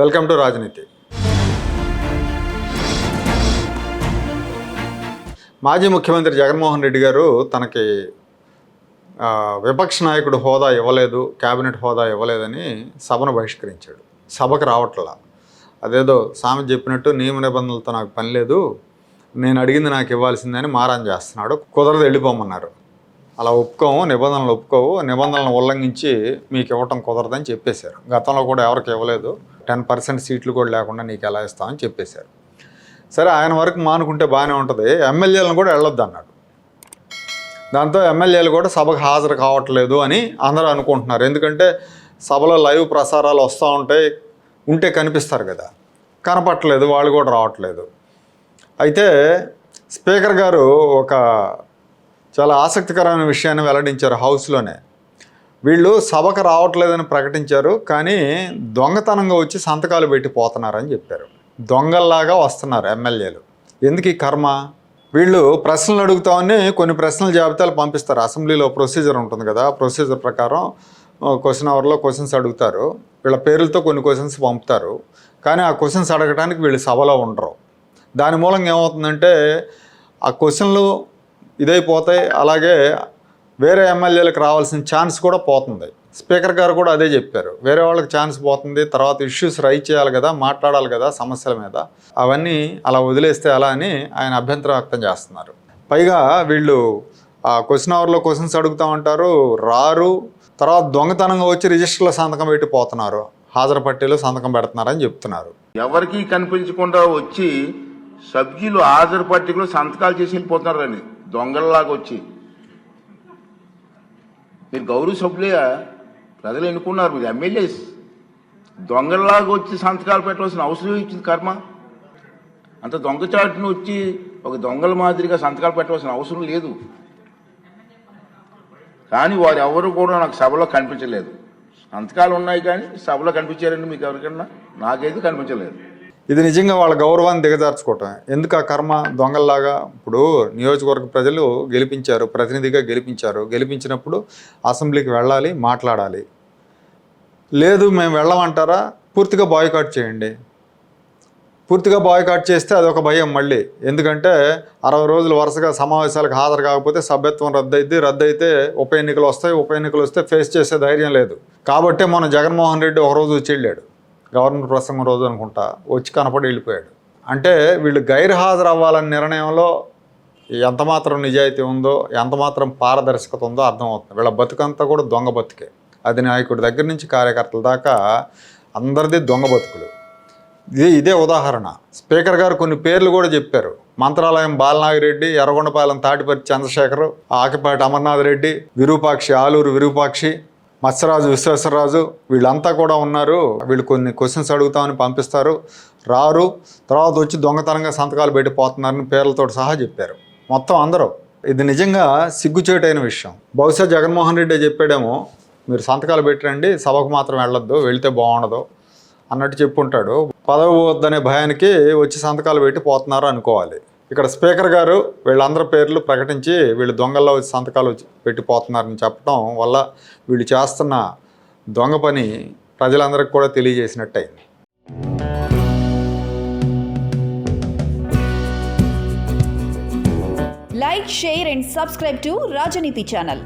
Welcome to రాజనీతి. మాజీ ముఖ్యమంత్రి జగన్మోహన్ రెడ్డి గారు తనకి విపక్ష నాయకుడు హోదా ఇవ్వలేదు కేబినెట్ హోదా ఇవ్వలేదని సభను బహిష్కరించాడు. సభకు రావట్లా. అదేదో సామెత చెప్పినట్టు నియమ నిబంధనలతో నాకు పని లేదు నేను అడిగింది నాకు ఇవ్వాల్సిందని మారాన్ చేస్తున్నాడు. కుదరదు వెళ్ళిపోమన్నారు. అలా ఒప్పుకోము నిబంధనలు ఒప్పుకోవు. నిబంధనలను ఉల్లంఘించి మీకు ఇవ్వటం కుదరదని చెప్పేశారు. గతంలో కూడా ఎవరికి ఇవ్వలేదు. టెన్ పర్సెంట్ సీట్లు కూడా లేకుండా నీకు ఎలా ఇస్తామని చెప్పేశారు. సరే ఆయన వరకు మానుకుంటే బాగానే ఉంటుంది. ఎమ్మెల్యేలను కూడా వెళ్ళొద్దు అన్నాడు దాంతో ఎమ్మెల్యేలు కూడా సభకు హాజరు కావట్లేదు అని అందరూ అనుకుంటున్నారు. ఎందుకంటే సభలో లైవ్ ప్రసారాలు వస్తూ ఉంటాయి ఉంటే కనిపిస్తారు కదా. కనపట్లేదు వాళ్ళు కూడా రావట్లేదు. అయితే స్పీకర్ గారు ఒక చాలా ఆసక్తికరమైన విషయాన్ని వెల్లడించారు హౌస్లోనే. వీళ్ళు సభకు రావట్లేదని ప్రకటించారు కానీ దొంగతనంగా వచ్చి సంతకాలు పెట్టి పోతున్నారని చెప్పారు. దొంగల్లాగా వస్తున్నారు ఎమ్మెల్యేలు. ఎందుకు ఈ కర్మ? వీళ్ళు ప్రశ్నలు అడుగుతామని కొన్ని ప్రశ్నల జాబితాలు పంపిస్తారు. అసెంబ్లీలో ప్రొసీజర్ ఉంటుంది కదా ప్రొసీజర్ ప్రకారం క్వశ్చన్ అవర్లో క్వశ్చన్స్ అడుగుతారు. వీళ్ళ పేర్లతో కొన్ని క్వశ్చన్స్ పంపుతారు. కానీ ఆ క్వశ్చన్స్ అడగడానికి వీళ్ళు సభలో ఉండరు. దాని మూలంగా ఏమవుతుందంటే ఆ క్వశ్చన్లు ఇదైపోతాయి. అలాగే వేరే ఎమ్మెల్యేలకు రావాల్సిన ఛాన్స్ కూడా పోతుంది. స్పీకర్ గారు కూడా అదే చెప్పారు. వేరే వాళ్ళకి ఛాన్స్ పోతుంది. తర్వాత ఇష్యూస్ రైజ్ చేయాలి కదా మాట్లాడాలి కదా సమస్యల మీద. అవన్నీ అలా వదిలేస్తే అలా అని ఆయన అభ్యంతరం వ్యక్తం చేస్తున్నారు. పైగా వీళ్ళు ఆ క్వశ్చన్ అవర్లో క్వశ్చన్స్ అడుగుతా ఉంటారు. రారు. తర్వాత దొంగతనంగా వచ్చి రిజిస్టర్లో సంతకం పెట్టి పోతున్నారు. హాజరు పట్టీలో సంతకం పెడుతున్నారని చెప్తున్నారు. ఎవరికి కనిపించకుండా వచ్చి సభ్యులు హాజరు పట్టికలో సంతకాలు చేసి వెళ్ళిపోతున్నారు అని దొంగలలాగా వచ్చి. మీరు గౌరవ సభ్యులుగా ప్రజలు ఎన్నుకున్నారు మీరు ఎమ్మెల్యేస్. దొంగలలాగా వచ్చి సంతకాలు పెట్టవలసిన అవసరం ఇచ్చింది కర్మ. అంత దొంగచాటును వచ్చి ఒక దొంగల మాదిరిగా సంతకాలు పెట్టవలసిన అవసరం లేదు. కానీ వారు ఎవరు కూడా నాకు సభలో కనిపించలేదు. సంతకాలు ఉన్నాయి కానీ సభలో కనిపించారండి మీకు ఎవరికన్నా? నాకైతే కనిపించలేదు. ఇది నిజంగా వాళ్ళ గౌరవాన్ని దిగజార్చుకోవటం ఎందుకు ఆ కర్మ దొంగల్లాగా? ఇప్పుడు నియోజకవర్గ ప్రజలు గెలిపించారు ప్రతినిధిగా గెలిపించారు. గెలిపించినప్పుడు అసెంబ్లీకి వెళ్ళాలి మాట్లాడాలి. లేదు మేము వెళ్ళమంటారా? పూర్తిగా బాయ్కాట్ చేయండి. పూర్తిగా బాయ్కాట్ చేస్తే అదొక భయం మళ్ళీ. ఎందుకంటే అరవై రోజులు వరుసగా సమావేశాలకు హాజరు కాకపోతే సభ్యత్వం రద్దయిద్ది. రద్దయితే ఉప ఎన్నికలు వస్తాయి ఉప ఎన్నికలు వస్తే ఫేస్ చేసే ధైర్యం లేదు. కాబట్టే మన జగన్మోహన్ రెడ్డి ఒకరోజు వచ్చి వెళ్ళాడు. గవర్నర్ ప్రసంగం రోజు అనుకుంటా వచ్చి కనపడి వెళ్ళిపోయాడు. అంటే వీళ్ళు గైర్ హాజరు అవ్వాలనే నిర్ణయంలో ఎంత మాత్రం నిజాయితీ ఉందో ఎంతమాత్రం పారదర్శకత ఉందో అర్థమవుతుంది. వీళ్ళ బతుకంతా కూడా దొంగ బతుకే. అది నాయకుడి దగ్గర నుంచి కార్యకర్తల దాకా అందరిది దొంగ బతుకులు. ఇది ఇదే ఉదాహరణ. స్పీకర్ గారు కొన్ని పేర్లు కూడా చెప్పారు. మంత్రాలయం బాలనాగిరెడ్డి ఎర్రగొండపాలెం తాటిపర్తి చంద్రశేఖర్ ఆకిపాటి అమర్నాథ్ రెడ్డి విరూపాక్షి ఆలూరు విరూపాక్షి మత్స్యరాజు విశ్వేశ్వరరాజు వీళ్ళంతా కూడా ఉన్నారు. వీళ్ళు కొన్ని క్వశ్చన్స్ అడుగుతామని పంపిస్తారు. రారు తర్వాత వచ్చి దొంగతనంగా సంతకాలు పెట్టిపోతున్నారని పేర్లతో సహా చెప్పారు. మొత్తం అందరూ. ఇది నిజంగా సిగ్గుచేటైన విషయం. బహుశా జగన్మోహన్ రెడ్డి చెప్పాడేమో మీరు సంతకాలు పెట్టండి సభకు మాత్రం వెళ్ళొద్దు వెళితే బాగుండదు అన్నట్టు చెప్పుంటాడు. పదవి పోవద్దనే భయానికి వచ్చి సంతకాలు పెట్టి పోతున్నారు అనుకోవాలి. ఇక్కడ స్పీకర్ గారు వీళ్ళందరి పేర్లు ప్రకటించి వీళ్ళు దొంగల్లో సంతకాలు పెట్టిపోతున్నారని చెప్పడం వల్ల వీళ్ళు చేస్తున్న దొంగ పని ప్రజలందరికీ కూడా తెలియజేసినట్టయింది. Like share and subscribe to Rajaneethi channel